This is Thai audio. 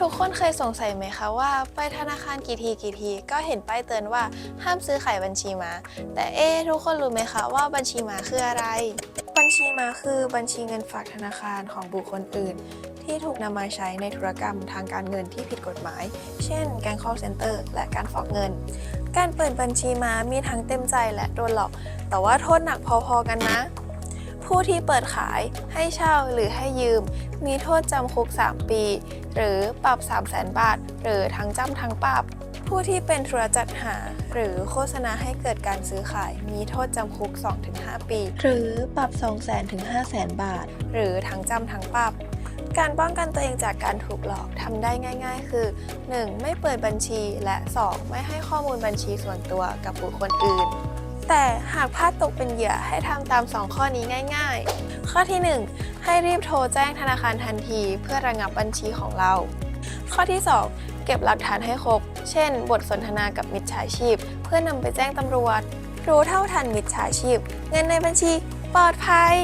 ทุกคนเคยสงสัยไหมคะว่าไปธนาคารกี่ทีกี่ทีก็เห็นป้ายเตือนว่าห้ามซื้อขายบัญชีมา แต่เอ๊ทุกคนรู้ไหมคะว่าบัญชีมาคืออะไร บัญชีมาคือบัญชีเงินฝากธนาคารของบุคคลอื่น ที่ถูกนำมาใช้ในธุรกรรมทางการเงินที่ผิดกฎหมาย เช่น การ call center และการฟอกเงิน การเปิดบัญชีมามีทั้งเต็มใจและโดนหลอก แต่ว่าโทษหนักพอๆกันนะ ผู้ที่เปิดขายให้เช่าหรือให้ยืม มีโทษจำคุก 3 ปี หรือปรับ 3 0 0แสนบาท หรือทั้งจำทั้งปรับ ผู้ที่เป็นธุรจัดหา หรือโฆษณาให้เกิดการซื้อขาย มีโทษจำคุก 2-5 ปี หรือปรับ 2 0 0แสนถึง5 0 0แสนบาท หรือทั้งจำทั้งปรับการป้องกันตัวเองจากการถูกหลอกทำได้ง่าย ๆ คือ 1. ไม่เปิดบัญชีและ 2. ไม่ให้ข้อมูลบัญชีส่วนตัวกับบุคคลอื่น แต่หากพลาดตกเป็นเหยื่อให้ทำตาม 2 ข้อนี้ง่าย ๆ ข้อที่ 1 ให้รีบโทรแจ้งธนาคารทันที เพื่อระงับบัญชีของเรา ข้อที่ 2 เก็บหลักฐานให้ครบ เช่น บทสนทนากับมิจฉาชีพ เพื่อนำไปแจ้งตำรวจ รู้เท่าทันมิจฉาชีพ เงินในบัญชีปลอดภัย